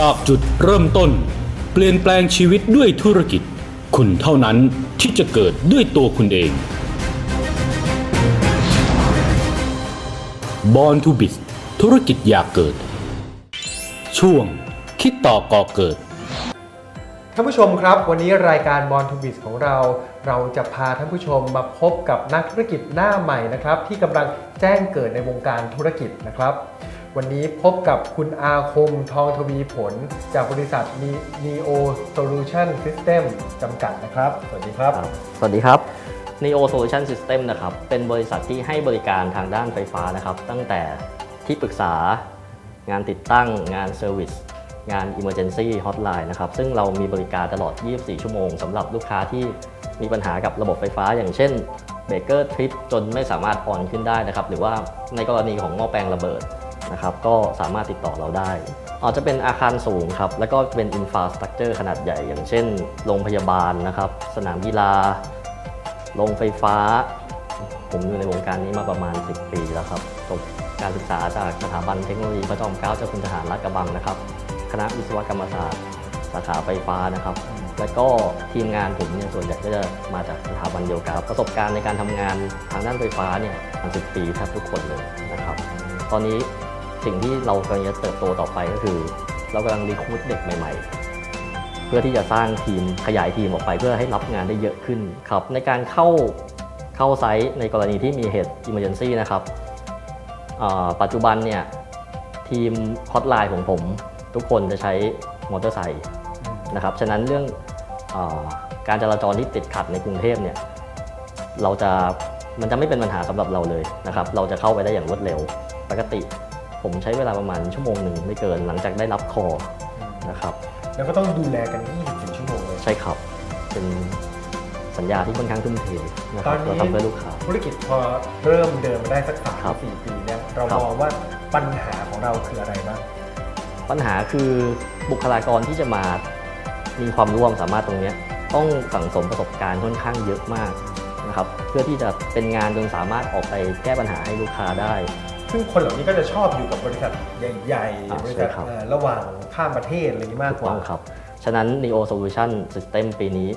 จากจุดเริ่มต้น เปลี่ยนแปลงชีวิตด้วยธุรกิจ คุณเท่านั้นที่จะเกิดด้วยตัวคุณเอง Born to b i z ธุรกิจอยากเกิด ช่วง คิดต่อก่อเกิดท่านผู้ชมครับ วันนี้รายการบอลทูบิสของเรา เราจะพาท่านผู้ชมมาพบกับนักธุรกิจหน้าใหม่นะครับ ที่กำลังแจ้งเกิดในวงการธุรกิจนะครับ วันนี้พบกับคุณอาคมทองทวีผล จากบริษัท Neo Solution System จำกัดนะครับ สวัสดีครับ สวัสดีครับ Neo Solution System นะครับเป็นบริษัทที่ให้บริการทางด้านไฟฟ้านะครับ ตั้งแต่ที่ปรึกษางานติดตั้งงานเซอร์วิสงาน Emergency Hotline นะครับ ซึ่งเรามีบริการตลอด 24 ชั่วโมงสำหรับลูกค้าที่มีปัญหากับระบบไฟฟ้า อย่างเช่นเบรกเกอร์ทริปจนไม่สามารถออนขึ้นได้นะครับ หรือว่าในกรณีของหม้อแปลงระเบิด นะครับก็สามารถติดต่อเราได้อาจจะเป็นอาคารสูงครับ แล้วก็เป็นอินฟ a าสตรักเจอร์ขนาดใหญ่ อย่างเช่น โรงพยาบาลนะครับ สนามกีฬา โรงไฟฟ้า ผมอยู่ในวงการนี้มาประมาณ 10 ปีแล้วครับจบการศึกษาจากสถาบันเทคโนโลยีพระจอมเกล้าเจ้าคุณทหารลาดกระบังนะครับ คณะวิศวกรรมศาสตร์สาขาไฟฟ้านะครับ แล้วก็ทีมงานผมเนี่ยส่วนใหญ่ก็จะมาจากสถาบันเดียวกันประสบการณ์ในการทำงานทางด้านไฟฟ้าเนี่ย10ปีแทบทุกคนเลยนะครับ ตอนนี้ สิ่งที่เรากำลังจะเติบโตต่อไปก็คือ เรากำลังรีคูดเด็กใหม่ ๆ เพื่อที่จะสร้างทีมขยายทีมออกไป เพื่อให้รับงานได้เยอะขึ้นครับในการเข้าเข้าไซต์ในกรณีที่มีเหตุ Emergency นะครับปัจจุบันเนี่ยทีมฮอตไลน์ของผม ทุกคนจะใช้มอเตอร์ไซค์นะครับฉะนั้นเรื่องอการจราจรที่ติดขัดในกรุงเทพเนี่ยเราจะมันจะไม่เป็นปัญหาสำหรับเราเลยนะครับ เราจะเข้าไปได้อย่างรวดเร็ว ปกติ ผมใช้เวลาประมาณชั่วโมงหนึ่งไม่เกินหลังจากได้รับคอนะครับแล้วก็ต้องดูแลกัน24ชั่วโมงเลยใช่ครับ เป็นสัญญาที่ค่อนข้างทุ่มเทนะคตรัอบนนี้เราทำเพื่อลูกค้าธุรกิจพอเริ่มเดินมาได้สักสามครับสี่ปีเนี่ยเราครับมองว่าปัญหาของเราคืออะไรบ้างปัญหาคือบุคลากรที่จะมามีความร่วมสามารถตรงเนี้ยต้องสั่งสมประสบการณ์ค่อนข้างเยอะมากนะครับเพื่อที่จะเป็นงานจนสามารถออกไปแก้ปัญหาให้ลูกค้าได้ ซึ่งคนเหล่านี้ก็จะชอบอยู่กับบริษัทใหญ่อ่าๆบริษัทใช่ครับ เอ่อระหว่างข้ามประเทศอะไรอย่างนี้มากถูกกว่าต้องครับ ฉะนั้น Neo Solution System ปีนี้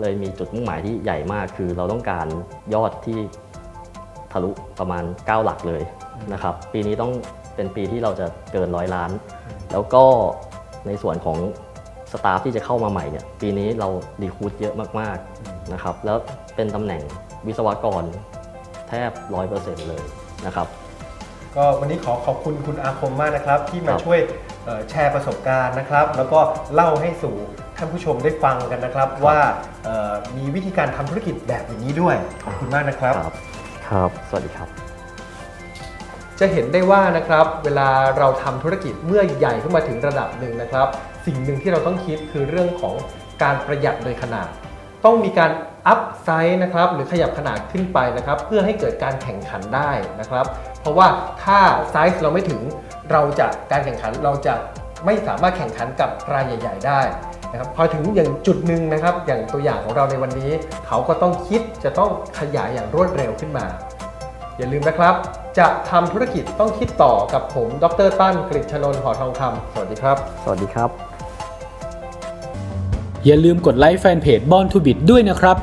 เลยมีจุดมุ่งหมายที่ใหญ่มากคือเราต้องการยอดที่ทะลุประมาณ 9 หลักเลยนะครับ ปีนี้ต้องเป็นปีที่เราจะเกินร้อยล้าน แล้วก็ในส่วนของสตาฟที่จะเข้ามาใหม่เนี่ยปีนี้เราดีคูดเยอะมากๆนะครับ แล้วเป็นตำแหน่งวิศวกรแทบ 100%เลยนะครับ ก็วันนี้ขอขอบคุณคุณอาคมมากนะครับ ที่มาครับช่วยเอ่อแชร์ประสบการณ์นะครับ แล้วก็เล่าให้สู่ท่านผู้ชมได้ฟังกันนะครับ ว่าเอ่อมีวิธีการทำธุรกิจแบบอย่างนี้ด้วย ขอบคุณมากนะครับครับ ครับ สวัสดีครับ จะเห็นได้ว่านะครับ เวลาเราทำธุรกิจเมื่อใหญ่ขึ้นมาถึงระดับหนึ่งนะครับ สิ่งหนึ่งที่เราต้องคิดคือเรื่องของการประหยัดโดยขนาด ต้องมีการ อัพไซส์นะครับหรือขยับขนาดขึ้นไปนะครับ เพื่อให้เกิดการแข่งขันได้นะครับ เพราะว่าถ้าไซส์เราไม่ถึงเราจะการแข่งขันเราจะไม่สามารถแข่งขันกับรายใหญ่ ๆ ได้นะครับพอถึงอย่างจุดหนึ่งนะครับ อย่างตัวอย่างของเราในวันนี้ เขาก็ต้องคิดจะต้องขยายอย่างรวดเร็วขึ้นมา อย่าลืมนะครับ จะทำธุรกิจต้องคิดต่อกับผม ดรตั้นกฤษชนนท์หอทองคำสวัสดีครับ สวัสดีครับ อย่าลืมกดไลค์แฟนเพจ Born to b i t ด้วยนะครับ